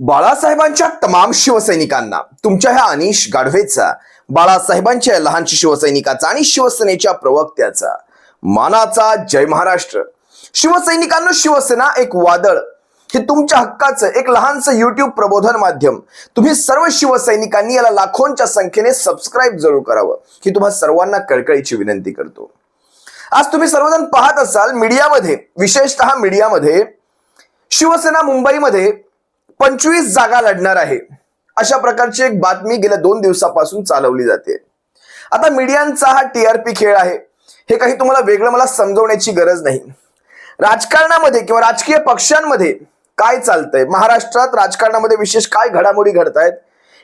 बाळासाहेबांच्या तमाम शिवसैनिकांना तुमच्या ह्या अनिश गाढवेचा बाळासाहेबांच्या लहानशी शिवसैनिकाचा आणि शिवसेनेच्या प्रवक्त्याचा. मानाचा जय महाराष्ट्र. शिवसैनिकांना शिवसेना एक वादळ. हे तुमच्या हक्काचं एक लहानसं युट्यूब प्रबोधन माध्यम. तुम्ही सर्व शिवसैनिकांनी याला लाखोंच्या संख्येने सबस्क्राईब जरूर करावं ही तुम्हा सर्वांना कळकळीची विनंती करतो. आज तुम्ही सर्वजण पाहत असाल मीडियामध्ये विशेषतः मीडियामध्ये शिवसेना मुंबईमध्ये पंचवीस जागा लढणार आहे. अशा प्रकारची एक बातमी गेल्या दोन दिवसापासून चालवली जाते. आता मीडियांचा हा टीआरपी खेळ आहे. हे काही तुम्हाला वेगळं मला समजवण्याची गरज नाही. राजकारणामध्ये किंवा राजकीय पक्षांमध्ये काय चालतंय? महाराष्ट्रात राजकारणामध्ये विशेष काय घडामोडी घडतायत?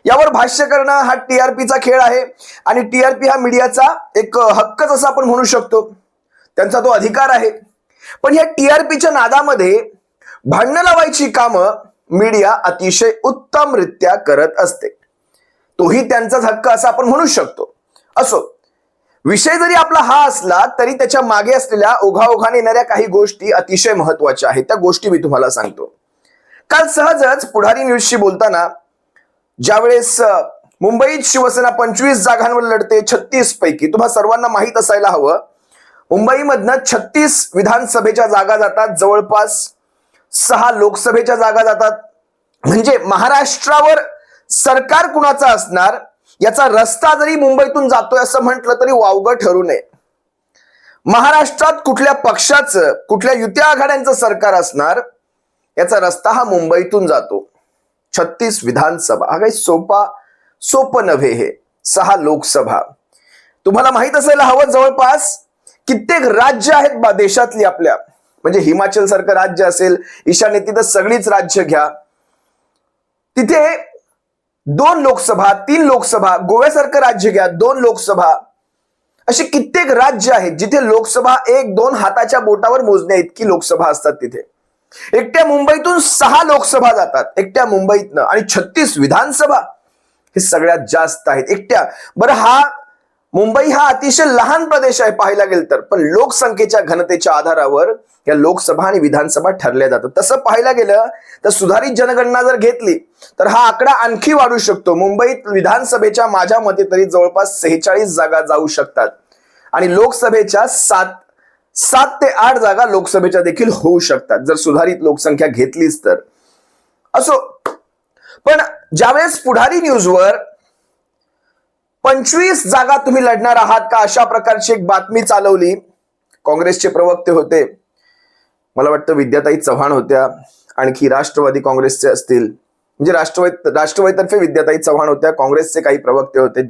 यावर भाष्य करणं हा टीआरपीचा खेळ आहे आणि टीआरपी हा मीडियाचा एक हक्कच असं आपण म्हणू शकतो. त्यांचा तो अधिकार आहे. पण या टीआरपीच्या नादामध्ये भांडणं लावायची कामं मीडिया अतिशय उत्तमरित्या करत असते. तोही त्यांचाच हक्क असा आपण म्हणू शकतो. असो विषय जरी आपला हा असला तरी त्याच्यामागे असलेल्या ओघाओघाने येणाऱ्या काही गोष्टी अतिशय महत्त्वाच्या आहेत. त्या गोष्टी मी तुम्हाला सांगतो. काल सहजच पुढारी न्यूजशी बोलताना ज्यावेळेस मुंबईत शिवसेना पंचवीस जागांवर लढते छत्तीस पैकी तुम्हा सर्वांना माहीत असायला हवं मुंबईमधनं छत्तीस विधानसभेच्या जागा जातात जवळपास सहा लोकसभेच्या जागा जातात. म्हणजे महाराष्ट्रावर सरकार कुणाचं असणार? याचा रस्ता जरी मुंबईतून जातोय असं म्हटलं तरी वावगं ठरू नये. महाराष्ट्रात कुठल्या पक्षाचं कुठल्या युती आघाड्यांचं सरकार असणार? याचा रस्ता हा मुंबईतून जातो. छत्तीस विधानसभा. हा काही सोपा सोपं नव्हे हे. सहा लोकसभा. तुम्हाला माहीत असायला हवं जवळपास कित्येक राज्य आहेत बा देशातली आपल्या. म्हणजे हिमाचल सारखं राज्य असेल ईशान्य तिथं सगळीच राज्य घ्या. तिथे दोन लोकसभा तीन लोकसभा गोव्यासारखं राज्य घ्या दोन लोकसभा. असे कित्येक राज्य आहेत जिथे लोकसभा एक दोन हाताच्या बोटावर मोजण्या इतकी लोकसभा असतात तिथे. एकट्या मुंबईतून सहा लोकसभा जातात एकट्या मुंबईतनं. आणि छत्तीस विधानसभा हे सगळ्यात जास्त आहेत. एकट्या. बरं हा मुंबई हा अतिशय लहान प्रदेश आहे पाहायला गेलं तर. पण लोकसंख्येच्या घनतेच्या आधारावर या लोकसभा आणि विधानसभा ठरल्या जातात. तसं पाहायला गेलं तर सुधारित जनगणना जर घेतली तर हा आकडा आणखी वाढू शकतो. मुंबईत विधानसभेच्या माझ्या मते तरी जवळपास सेहेचाळीस जागा जाऊ शकतात. आणि लोकसभेच्या सात सात ते आठ जागा लोकसभेच्या देखील होऊ शकतात जर सुधारित लोकसंख्या घेतलीच तर. असो पण ज्यावेळेस पुढारी न्यूजवर पंचवीस जागा तुम्ही लढणार आहात का? अशा प्रकारची एक बातमी चालवली. काँग्रेसचे प्रवक्ते होते. मला वाटतं विद्याताई चव्हाण होत्या. आणखी राष्ट्रवादी काँग्रेसचे असतील. म्हणजे राष्ट्रवादी राष्ट्रवादीतर्फे विद्याताई चव्हाण होत्या. काँग्रेसचे काही प्रवक्ते होते.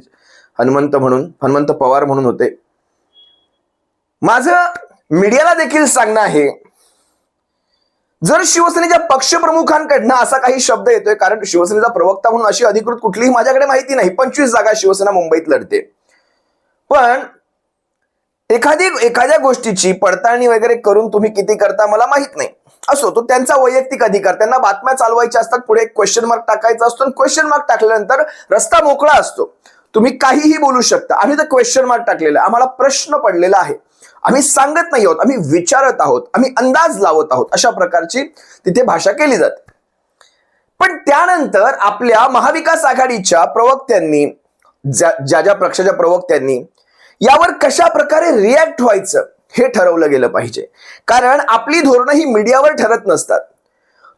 हनुमंत म्हणून हनुमंत पवार म्हणून होते. माझं मीडियाला देखील सांगणं आहे जर शिवसेनेच्या पक्षप्रमुखांकडनं असा काही शब्द येतोय कारण शिवसेनेचा प्रवक्ता म्हणून अशी अधिकृत कुठलीही माझ्याकडे माहिती नाही पंचवीस जागा शिवसेना मुंबईत लढते. पण एखादी एखाद्या गोष्टीची पडताळणी वगैरे करून तुम्ही किती करता मला माहीत नाही. असो तो त्यांचा वैयक्तिक अधिकार त्यांना बातम्या चालवायच्या असतात पुढे एक क्वेश्चन मार्क टाकायचा असतो आणि क्वेश्चन मार्क टाकल्यानंतर रस्ता मोकळा असतो. तुम्ही काहीही बोलू शकता. आम्ही तर क्वेश्चन मार्क टाकलेला आम्हाला प्रश्न पडलेला आहे. आम्ही सांगत नाही आहोत आम्ही विचारत आहोत आम्ही अंदाज लावत आहोत अशा प्रकारची तिथे भाषा केली जाते. पण त्यानंतर आपल्या महाविकास आघाडीच्या प्रवक्त्यांनी ज्या ज्या ज्या पक्षाच्या प्रवक्त्यांनी यावर कशा प्रकारे रिॲक्ट व्हायचं हे ठरवलं गेलं पाहिजे. कारण आपली धोरणं ही मीडियावर ठरत नसतात.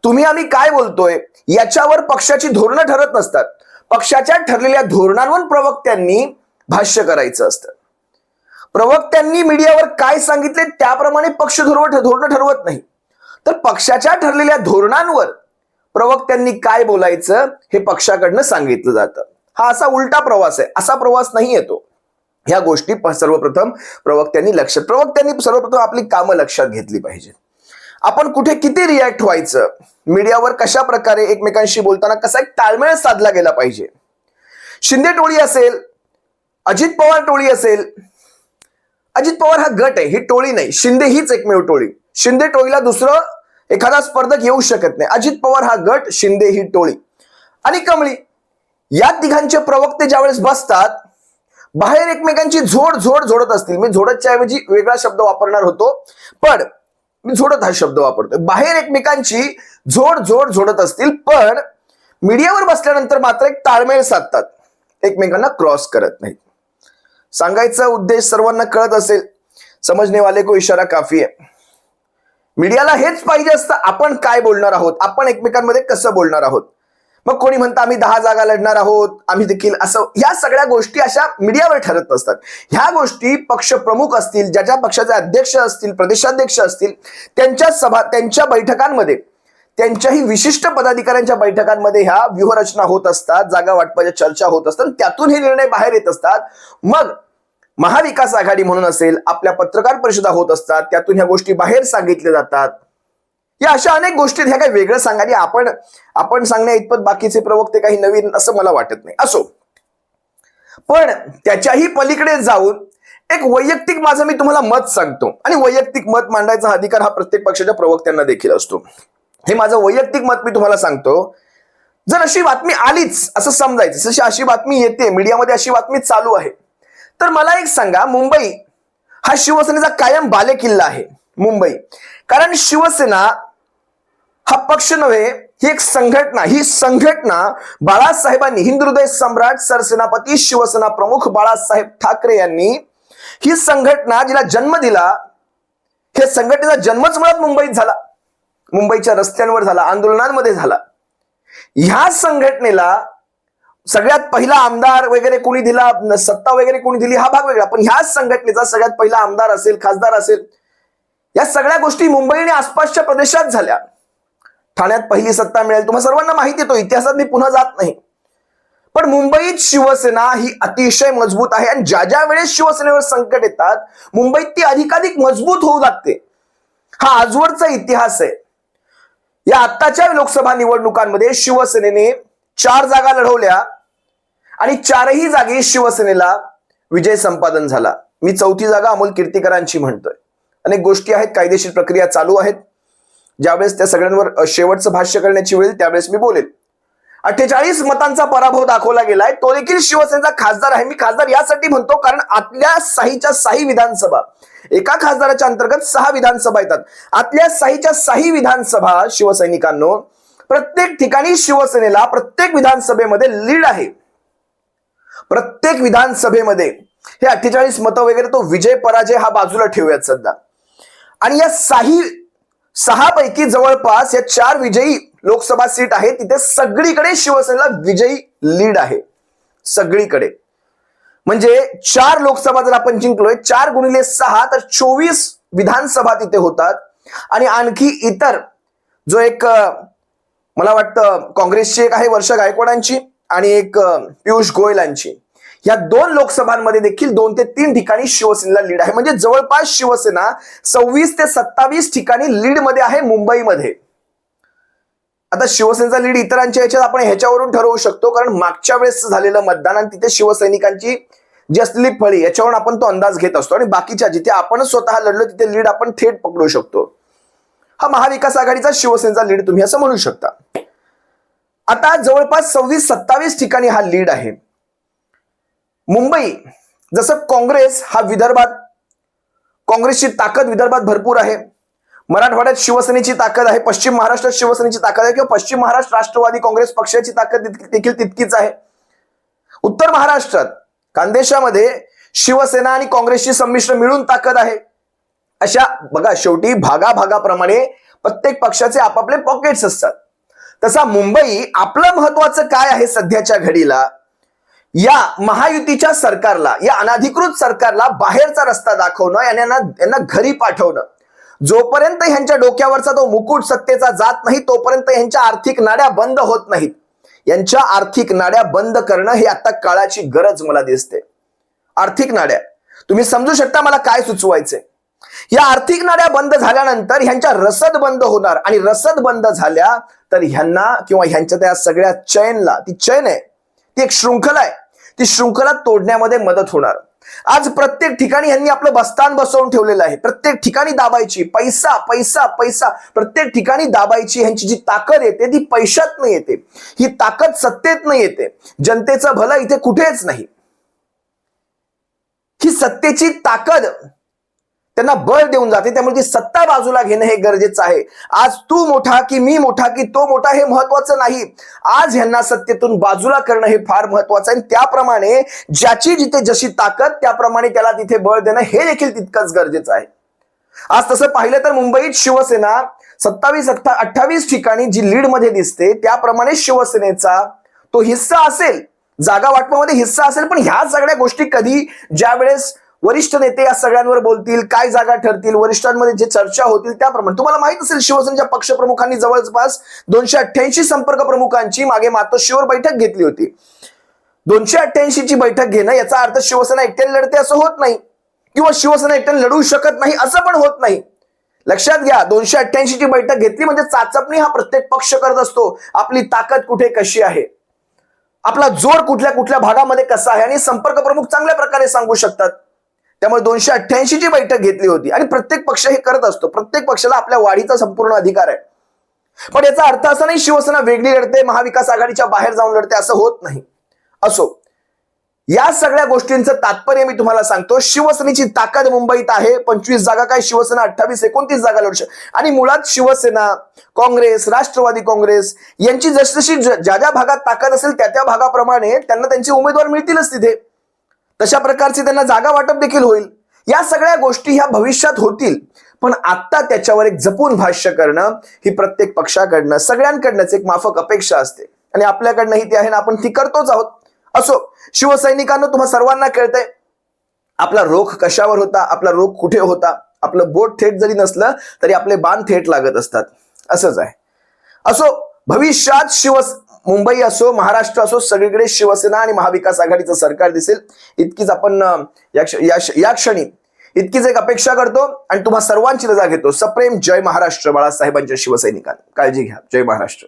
तुम्ही आम्ही काय बोलतोय याच्यावर पक्षाची धोरणं ठरत नसतात. पक्षाच्या ठरलेल्या धोरणांवर प्रवक्त्यांनी भाष्य करायचं असतं. प्रवक्त्यांनी मीडियावर काय सांगितले त्याप्रमाणे पक्ष धोरण धोरणं ठरवत नाही. तर पक्षाच्या ठरलेल्या धोरणांवर प्रवक्त्यांनी काय बोलायचं हे पक्षाकडनं सांगितलं जातं. हा असा उलटा प्रवास आहे. असा प्रवास नाही येतो ह्या गोष्टी सर्वप्रथम प्रवक्त्यांनी लक्षात प्रवक्त्यांनी सर्वप्रथम आपली कामं लक्षात घेतली पाहिजेत आपण कुठे किती रिॲक्ट व्हायचं? मीडियावर कशा प्रकारे एकमेकांशी बोलताना कसा एक ताळमेळ साधला गेला पाहिजे? शिंदे टोळी असेल अजित पवार टोळी असेल अजित पवार हा गट आहे ही टोळी नाही. शिंदे हीच एकमेव टोळी. शिंदे टोळीला दुसरं एखादा स्पर्धक येऊ शकत नाही. अजित पवार हा गट शिंदे ही टोळी. आणि कमळी या तिघांचे प्रवक्ते ज्यावेळेस बसतात बाहेर एकमेकांची झोड झोड झोडत असतील. मी झोडतच्या ऐवजी वेगळा शब्द वापरणार होतो पण मी झोडत हा शब्द वापरतोय. बाहेर एकमेकांची झोड झोड झोडत असतील पण मीडियावर बसल्यानंतर मात्र एक ताळमेळ साधतात. एकमेकांना क्रॉस करत नाहीत. सांगायचा उद्देश सर्वांना कळत असेल. समजणे वाले को इशारा काफी आहे. मीडियाला हेच पाहिजे असतं आपण काय बोलणार आहोत? आपण एकमेकांमध्ये कसं बोलणार आहोत? मग कोणी म्हणतं आम्ही दहा जागा लढणार आहोत आम्ही देखील असं ह्या सगळ्या गोष्टी अशा मीडियावर ठरत नसतात. ह्या गोष्टी पक्ष प्रमुख असतील ज्या ज्या पक्षाचे अध्यक्ष असतील प्रदेशाध्यक्ष असतील त्यांच्या सभा त्यांच्या बैठकांमध्ये त्यांच्याही विशिष्ट पदाधिकाऱ्यांच्या बैठकांमध्ये ह्या व्यूहरचना होत असतात जागा वाटपाच्या चर्चा होत असतात त्यातून हे निर्णय बाहेर येत असतात. मग महाविकास आघाडी म्हणून असेल आपल्या पत्रकार परिषदा होत असतात त्यातून ह्या गोष्टी बाहेर सांगितल्या जातात. या अशा अनेक गोष्टी ह्या काही वेगळं सांगायला आपण आपण सांगण्या इतपत बाकीचे प्रवक्ते काही नवीन असं मला वाटत नाही. असो. पण त्याच्याही पलीकडे जाऊन एक वैयक्तिक माझं मी तुम्हाला मत सांगतो. आणि वैयक्तिक मत मांडायचा अधिकार हा प्रत्येक पक्षाच्या प्रवक्त्यांना देखील असतो. हे माझं वैयक्तिक मत मी तुम्हाला सांगतो. जर अशी बातमी आलीच असं समजायचं जशी अशी बातमी येते मीडियामध्ये अशी बातमी चालू आहे. तर मला एक सांगा मुंबई हा शिवसेनेचा कायम बालेकिल्ला आहे मुंबई. कारण शिवसेना हा पक्ष नव्हे ही एक संघटना ही संघटना बाळासाहेबांनी हिंदुहृदय सम्राट सरसेनापती शिवसेना प्रमुख बाळासाहेब ठाकरे यांनी ही संघटना जिला जन्म दिला हे संघटनेचा जन्मच मुळात मुंबईत झाला. मुंबईच्या रस्त्यांवर झाला आंदोलनांमध्ये झाला. ह्या संघटनेला सगळ्यात पहिला आमदार वगैरे कोणी दिला सत्ता वगैरे कोणी दिली हा भाग वेगळा. पण ह्याच संघटनेचा सगळ्यात पहिला आमदार असेल खासदार असेल या सगळ्या गोष्टी मुंबई आणि आसपासच्या प्रदेशात झाल्या. ठाण्यात पहिली सत्ता मिळेल. तुम्हाला सर्वांना माहिती येतो इतिहासात मी पुन्हा जात नाही. पण मुंबईत शिवसेना ही अतिशय मजबूत आहे आणि ज्या ज्या वेळेस शिवसेनेवर संकट येतात मुंबईत ती अधिकाधिक मजबूत होऊ लागते. हा आजवरचा इतिहास आहे. या आत्ताच्या लोकसभा निवडणुकांमध्ये शिवसेनेने चार जागा लढवल्या आणि चारही जागी शिवसेनेला विजय संपादन झाला. मी चौथी जागा अमोल कीर्तीकरांची म्हणतोय. अनेक गोष्टी आहेत कायदेशीर प्रक्रिया चालू आहेत. ज्यावेळेस त्या सगळ्यांवर शेवटचं भाष्य करण्याची वेळ त्यावेळेस मी बोलेन. अठ्ठेचाळीस मतांचा पराभव दाखवला गेलाय तो देखील शिवसेनेचा खासदार आहे. मी खासदार यासाठी म्हणतो कारण आतल्या साहीच्या साही विधानसभा एका खासदाराच्या अंतर्गत सहा विधानसभा येतात. आतल्या साहीच्या साही विधानसभा शिवसैनिकांनो प्रत्येक ठिकाणी शिवसेनेला प्रत्येक विधानसभेमध्ये लीड आहे. प्रत्येक विधानसभेमध्ये हे अठ्ठेचाळीस मतं वगैरे तो विजय पराजय हा बाजूला ठेवूयात सध्या. आणि या साही सहा पैकी जवळपास या चार विजयी लोकसभा सीट आहे तिथे सगळीकडे शिवसेनेला विजयी लीड आहे. सगळीकडे. म्हणजे चार लोकसभा जर आपण जिंकलोय चार गुणिले सहा तर चोवीस विधानसभा तिथे होतात. आणि आणखी इतर जो एक मला वाटतं काँग्रेसची एक आहे वर्षा गायकवाडांची आणि एक पियुष गोयलांची. या दोन लोकसभांमध्ये देखील दोन ते तीन ठिकाणी शिवसेनेला लीड आहे. म्हणजे जवळपास शिवसेना सव्वीस ते सत्तावीस ठिकाणी लीडमध्ये आहे मुंबईमध्ये. आता शिवसेनेचा लीड इतरांच्या याच्यात आपण ह्याच्यावरून ठरवू शकतो कारण मागच्या वेळेस झालेलं मतदान आणि तिथे शिवसैनिकांची जी असलेली फळी याच्यावरून आपण तो अंदाज घेत असतो. आणि बाकीच्या जिथे आपण स्वतः लढलो तिथे लीड आपण थेट पकडू शकतो. हा महाविकास आघाडीचा शिवसेनेचा लीड तुम्ही असं म्हणू शकता. आता जवळपास सव्वीस सत्तावीस ठिकाणी हा लीड आहे. मुंबई जसं काँग्रेस हा विदर्भात काँग्रेसची ताकद विदर्भात भरपूर आहे. मराठवाड्यात शिवसेनेची ताकद आहे पश्चिम महाराष्ट्रात शिवसेनेची ताकद आहे किंवा पश्चिम महाराष्ट्र राष्ट्रवादी काँग्रेस पक्षाची ताकद देखील- तितकीच आहे. उत्तर महाराष्ट्रात खानदेशामध्ये शिवसेना आणि काँग्रेसची संमिश्र मिळून ताकद आहे. अशा बघा शेवटी भागाभागाप्रमाणे प्रत्येक पक्षाचे आपापले पॉकेट्स असतात. तसा मुंबई आपलं महत्वाचं काय आहे सध्याच्या घडीला? या महायुतीच्या सरकारला या अनाधिकृत सरकारला बाहेरचा रस्ता दाखवणं आणि यांना यांना घरी पाठवणं. जोपर्यंत ह्यांच्या डोक्यावरचा तो मुकुट सत्तेचा जात नाही तोपर्यंत ह्यांच्या आर्थिक नाड्या बंद होत नाहीत. यांच्या आर्थिक नाड्या बंद करणं ही आता काळाची गरज मला दिसते. आर्थिक नाड्या. तुम्ही समजू शकता मला काय सुचवायचंय? या आर्थिक नाड्या बंद झाल्यानंतर ह्यांच्या रसद बंद होणार आणि रसद बंद झाल्या तर ह्यांना किंवा ह्यांच्या त्या सगळ्या चैनला ती चैन आहे ती एक शृंखला आहे. ती शृंखला तोडण्यामध्ये मदत होणार. आज प्रत्येक ठिकाणी यांनी आपलं बस्तान बसवून ठेवलेलं आहे. प्रत्येक ठिकाणी दाबायची. पैसा पैसा पैसा. प्रत्येक ठिकाणी दाबायची. ह्यांची जी ताकद येते ती पैशात नाही येते. ही ताकद सत्तेत नाही येते. जनतेचं भलं इथे कुठेच नाही. ही सत्तेची ताकद त्यांना बळ देऊन जाते. त्यामुळे ती सत्ता बाजूला घेणं हे गरजेचं आहे. आज तू मोठा की मी मोठा की तो मोठा हे महत्वाचं नाही. आज ह्यांना सत्तेतून बाजूला करणं हे फार महत्वाचं आहे. त्याप्रमाणे ज्याची जिथे जशी ताकद त्याप्रमाणे त्याला तिथे बळ देणं हे देखील तितकंच गरजेचं आहे. आज तसं पाहिलं तर मुंबईत शिवसेना सत्तावीस अठ्ठावीस ठिकाणी जी लीडमध्ये दिसते त्याप्रमाणे शिवसेनेचा तो हिस्सा असेल. जागा वाटपामध्ये हिस्सा असेल पण ह्या सगळ्या गोष्टी कधी ज्या वेळेस वरिष्ठ नेते या सगळ्यांवर बोलतील काय जागा ठरतील वरिष्ठांमध्ये जे चर्चा होतील त्याप्रमाणे. तुम्हाला माहीत असेल शिवसेनेच्या पक्षप्रमुखांनी जवळपास दोनशे अठ्ठ्याऐंशी संपर्क प्रमुखांची मागे मातोश्रीवर बैठक घेतली होती. दोनशे अठ्ठ्याऐंशी ची बैठक घेणं याचा अर्थ शिवसेना एकट्याने लढते असं होत नाही. किंवा शिवसेना एकट्याने लढू शकत नाही असं पण होत नाही. लक्षात घ्या दोनशे अठ्ठ्याऐंशी ची बैठक घेतली म्हणजे चाचपणी हा प्रत्येक पक्ष करत असतो. आपली ताकद कुठे कशी आहे? आपला जोर कुठल्या कुठल्या भागामध्ये कसा आहे? आणि संपर्क प्रमुख चांगल्या प्रकारे सांगू शकतात. त्यामुळे दोनशे अठ्ठ्याऐंशी ची बैठक घेतली होती. आणि प्रत्येक पक्ष हे करत असतो. प्रत्येक पक्षाला आपल्या वाढीचा संपूर्ण अधिकार आहे. पण याचा अर्थ असा नाही शिवसेना वेगळी लढते महाविकास आघाडीच्या बाहेर जाऊन लढते असं होत नाही. असो या सगळ्या गोष्टींचं तात्पर्य मी तुम्हाला सांगतो. शिवसेनेची ताकद मुंबईत आहे. पंचवीस जागा काय शिवसेना अठ्ठावीस एकोणतीस जागा लढू शकते आणि मुळात शिवसेना काँग्रेस राष्ट्रवादी काँग्रेस यांची जसजशी ज्या ज्या भागात ताकद असेल त्या त्या भागाप्रमाणे त्यांना त्यांचे उमेदवार मिळतीलच तिथे. तशा प्रकारचे त्यांना जागा वाटप देखील होईल. या सगळ्या गोष्टी ह्या भविष्यात होतील. पण आता त्याच्यावर एक जपून भाष्य करणं ही प्रत्येक पक्षाकडनं सगळ्यांकडनंच एक माफक अपेक्षा असते. आणि आपल्याकडनं ती आहे ना आपण ती करतोच आहोत. असो शिवसैनिकांना तुम्हा सर्वांना कळतंय आपला रोख कशावर होता आपला रोख कुठे होता आपलं बोट थेट जरी नसलं तरी आपले बाण थेट लागत असतात. असंच आहे. असो भविष्यात शिव मुंबई असो महाराष्ट्र असो सगळीकडे शिवसेना आणि महाविकास आघाडीचं सरकार दिसेल. इतकीच आपण या या क्षणी इतकीच एक अपेक्षा करतो आणि तुम्हा सर्वांची रजा घेतो. सप्रेम जय महाराष्ट्र बाळासाहेबांच्या शिवसैनिकांना. काळजी घ्या. जय महाराष्ट्र.